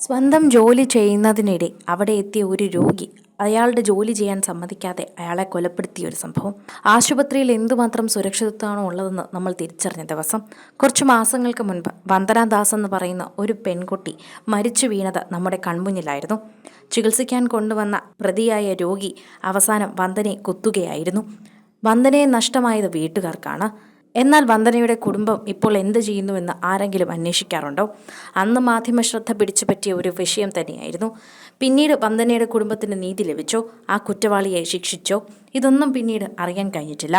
സ്വന്തം ജോലി ചെയ്യുന്നതിനിടെ അവിടെ എത്തിയ ഒരു രോഗി അയാളുടെ ജോലി ചെയ്യാൻ സമ്മതിക്കാതെ അയാളെ കൊലപ്പെടുത്തിയ ഒരു സംഭവം. ആശുപത്രിയിൽ എന്തുമാത്രം സുരക്ഷിതത്വമാണോ ഉള്ളതെന്ന് നമ്മൾ തിരിച്ചറിഞ്ഞ ദിവസം കുറച്ച് മാസങ്ങൾക്ക് മുൻപ് വന്ദനാദാസ് എന്ന് പറയുന്ന ഒരു പെൺകുട്ടി മരിച്ചു വീണത് നമ്മുടെ കൺമുന്നിലായിരുന്നു. ചികിത്സിക്കാൻ കൊണ്ടുവന്ന പ്രതിയായ രോഗി അവസാനം വന്ദനെ കുത്തുകയായിരുന്നു. വന്ദനയെ നഷ്ടമായത് വീട്ടുകാർക്കാണ്. എന്നാൽ വന്ദനയുടെ കുടുംബം ഇപ്പോൾ എന്ത് ചെയ്യുന്നുവെന്ന് ആരെങ്കിലും അന്വേഷിക്കാറുണ്ടോ? അന്ന് മാധ്യമ ശ്രദ്ധ പിടിച്ചു പറ്റിയ ഒരു വിഷയം തന്നെയായിരുന്നു. പിന്നീട് വന്ദനയുടെ കുടുംബത്തിന് നീതി ലഭിച്ചോ? ആ കുറ്റവാളിയെ ശിക്ഷിച്ചോ? ഇതൊന്നും പിന്നീട് അറിയാൻ കഴിഞ്ഞിട്ടില്ല.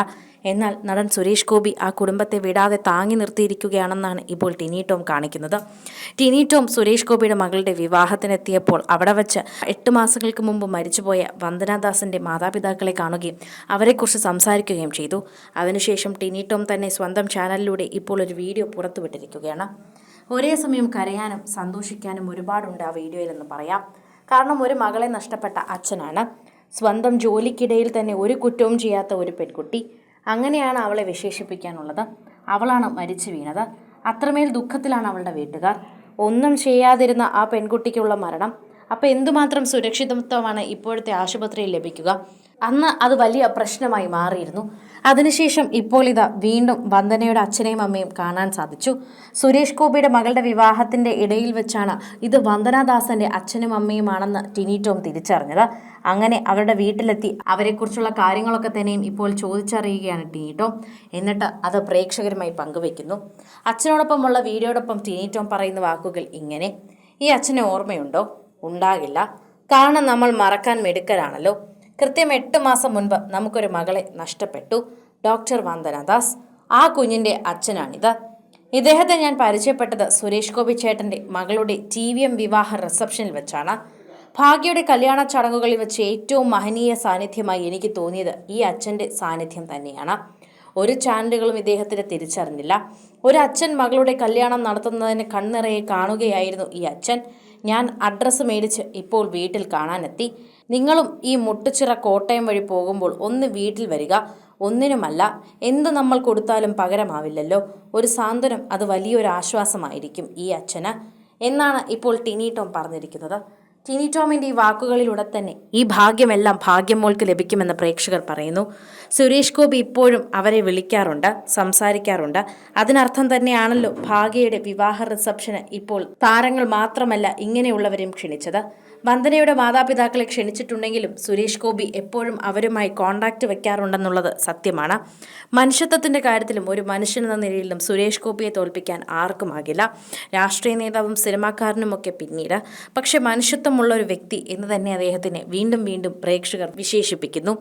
എന്നാൽ നടൻ സുരേഷ് ഗോപി ആ കുടുംബത്തെ വിടാതെ താങ്ങി നിർത്തിയിരിക്കുകയാണെന്നാണ് ഇപ്പോൾ ടിനി ടോം കാണിക്കുന്നത്. ടിനി ടോം സുരേഷ് ഗോപിയുടെ മകളുടെ വിവാഹത്തിനെത്തിയപ്പോൾ അവിടെ വച്ച് എട്ട് മാസങ്ങൾക്ക് മുമ്പ് മരിച്ചുപോയ വന്ദനാദാസിന്റെ മാതാപിതാക്കളെ കാണുകയും അവരെക്കുറിച്ച് സംസാരിക്കുകയും ചെയ്തു. അതിനുശേഷം ടിനി ടോം തന്നെ സ്വന്തം ചാനലിലൂടെ ഇപ്പോൾ ഒരു വീഡിയോ പുറത്തുവിട്ടിരിക്കുകയാണ്. ഒരേ സമയം കരയാനും സന്തോഷിക്കാനും ഒരുപാടുണ്ട് ആ വീഡിയോയിലെന്ന് പറയാം. കാരണം ഒരു മകളെ നഷ്ടപ്പെട്ട അച്ഛനാണ്. സ്വന്തം ജോലിക്കിടയിൽ തന്നെ ഒരു കുറ്റവും ചെയ്യാത്ത ഒരു പെൺകുട്ടി. അങ്ങനെയാണ് അവളെ വിശേഷിപ്പിക്കാനുള്ളത്. അവളാണ് മരിച്ചു വീണത്. അത്രമേൽ ദുഃഖത്തിലാണ് അവളുടെ വീട്ടുകാർ. ഒന്നും ചെയ്യാതിരുന്ന ആ പെൺകുട്ടിക്കുള്ള മരണം. അപ്പോൾ എന്തുമാത്രം സുരക്ഷിതത്വമാണ് ഇപ്പോഴത്തെ ആശുപത്രിയിൽ ലഭിക്കുക? അന്ന് അത് വലിയ പ്രശ്നമായി മാറിയിരുന്നു. അതിനുശേഷം ഇപ്പോൾ ഇതാ വീണ്ടും വന്ദനയുടെ അച്ഛനെയും അമ്മയും കാണാൻ സാധിച്ചു. സുരേഷ് ഗോപിയുടെ മകളുടെ വിവാഹത്തിന്റെ ഇടയിൽ വെച്ചാണ് ഇത് വന്ദനാദാസന്റെ അച്ഛനും അമ്മയുമാണെന്ന് ടിനി ടോം തിരിച്ചറിഞ്ഞത്. അങ്ങനെ അവരുടെ വീട്ടിലെത്തി അവരെക്കുറിച്ചുള്ള കാര്യങ്ങളൊക്കെ തന്നെയും ഇപ്പോൾ ചോദിച്ചറിയുകയാണ് ടിനി ടോം. എന്നിട്ട് അത് പ്രേക്ഷകരുമായി പങ്കുവെക്കുന്നു. അച്ഛനോടൊപ്പമുള്ള വീഡിയോടൊപ്പം ടിനി ടോം പറയുന്ന വാക്കുകൾ ഇങ്ങനെ. ഈ അച്ഛനെ ഓർമ്മയുണ്ടോ? ഉണ്ടാകില്ല. കാരണം നമ്മൾ മറക്കാൻ മിടുക്കരാണല്ലോ. കൃത്യം എട്ട് മാസം മുൻപ് നമുക്കൊരു മകളെ നഷ്ടപ്പെട്ടു. ഡോക്ടർ വന്ദനദാസ് ആ കുഞ്ഞിന്റെ അച്ഛനാണിത്. ഇദ്ദേഹത്തെ ഞാൻ പരിചയപ്പെട്ടത് സുരേഷ് ഗോപി ചേട്ടന്റെ മകളുടെ ടി വി എം വിവാഹ റിസപ്ഷനിൽ വെച്ചാണ്. ഭാഗ്യയുടെ കല്യാണ ചടങ്ങുകളിൽ വെച്ച് ഏറ്റവും മഹനീയ സാന്നിധ്യമായി എനിക്ക് തോന്നിയത് ഈ അച്ഛന്റെ സാന്നിധ്യം തന്നെയാണ്. ഒരു ചാനലുകളും ഇദ്ദേഹത്തിന് തിരിച്ചറിഞ്ഞില്ല. ഒരു അച്ഛൻ മകളുടെ കല്യാണം നടത്തുന്നതിന് കണ്ണിറയെ കാണുകയായിരുന്നു ഈ അച്ഛൻ. ഞാൻ അഡ്രസ്സ് മേടിച്ച് ഇപ്പോൾ വീട്ടിൽ കാണാനെത്തി. നിങ്ങളും ഈ മുട്ടുച്ചിറ കോട്ടയം വഴി പോകുമ്പോൾ ഒന്ന് വീട്ടിൽ വരിക. ഒന്നിനുമല്ല എന്ത് നമ്മൾ കൊടുത്താലും പകരമാവില്ലല്ലോ. ഒരു സാന്ത്വനം അത് വലിയൊരു ആശ്വാസമായിരിക്കും ഈ അച്ഛന്. എന്നാണ് ഇപ്പോൾ ടിനി ടോം പറഞ്ഞിരിക്കുന്നത്. ടിനി ടോമിന്റെ ഈ വാക്കുകളിലൂടെ തന്നെ ഈ ഭാഗ്യമെല്ലാം ഭാഗ്യമോൾക്ക് ലഭിക്കുമെന്ന് പ്രേക്ഷകർ പറയുന്നു. സുരേഷ് ഗോപി ഇപ്പോഴും അവരെ വിളിക്കാറുണ്ട് സംസാരിക്കാറുണ്ട്. അതിനർത്ഥം തന്നെയാണല്ലോ ഭാഗ്യയുടെ വിവാഹ റിസപ്ഷന് ഇപ്പോൾ താരങ്ങൾ മാത്രമല്ല ഇങ്ങനെയുള്ളവരെയും ക്ഷണിച്ചത്. വന്ദനയുടെ മാതാപിതാക്കളെ ക്ഷണിച്ചിട്ടുണ്ടെങ്കിലും സുരേഷ് ഗോപി എപ്പോഴും അവരുമായി കോണ്ടാക്ട് വെക്കാറുണ്ടെന്നുള്ളത് സത്യമാണ്. മനുഷ്യത്വത്തിന്റെ കാര്യത്തിലും ഒരു മനുഷ്യനെന്ന നിലയിലും സുരേഷ് ഗോപിയെ തോൽപ്പിക്കാൻ ആർക്കുമാകില്ല രാഷ്ട്രീയ നേതാവും സിനിമാക്കാരനുമൊക്കെ പിന്നീട്. പക്ഷെ മനുഷ്യത്വമുള്ള ഒരു വ്യക്തി എന്ന് തന്നെ അദ്ദേഹത്തിനെ വീണ്ടും വീണ്ടും പ്രേക്ഷകർ വിശേഷിപ്പിക്കുന്നു.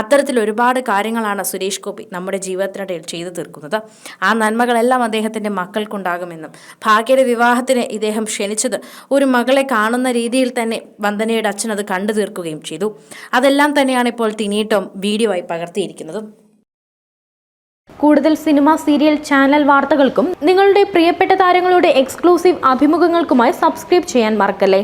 അത്തരത്തിൽ ഒരുപാട് കാര്യങ്ങളാണ് സുരേഷ് ഗോപി നമ്മുടെ ജീവിതത്തിനിടയിൽ ചെയ്തു തീർക്കുന്നത്. ആ നന്മകളെല്ലാം അദ്ദേഹത്തിന്റെ മക്കൾക്കുണ്ടാകുമെന്നും ഭാഗ്യയുടെ വിവാഹത്തിന് ഇദ്ദേഹം ക്ഷണിച്ചത് ഒരു മകളെ കാണുന്ന രീതിയിൽ തന്നെ വന്ദനയുടെ അച്ഛൻ അത് കണ്ടു തീർക്കുകയും ചെയ്തു. അതെല്ലാം തന്നെയാണ് ഇപ്പോൾ തിനീട്ടം വീഡിയോ ആയി പകർത്തിയിരിക്കുന്നതും. കൂടുതൽ സിനിമ സീരിയൽ ചാനൽ വാർത്തകൾക്കും നിങ്ങളുടെ പ്രിയപ്പെട്ട താരങ്ങളുടെ എക്സ്ക്ലൂസീവ് അഭിമുഖങ്ങൾക്കുമായി സബ്സ്ക്രൈബ് ചെയ്യാൻ മറക്കല്ലേ?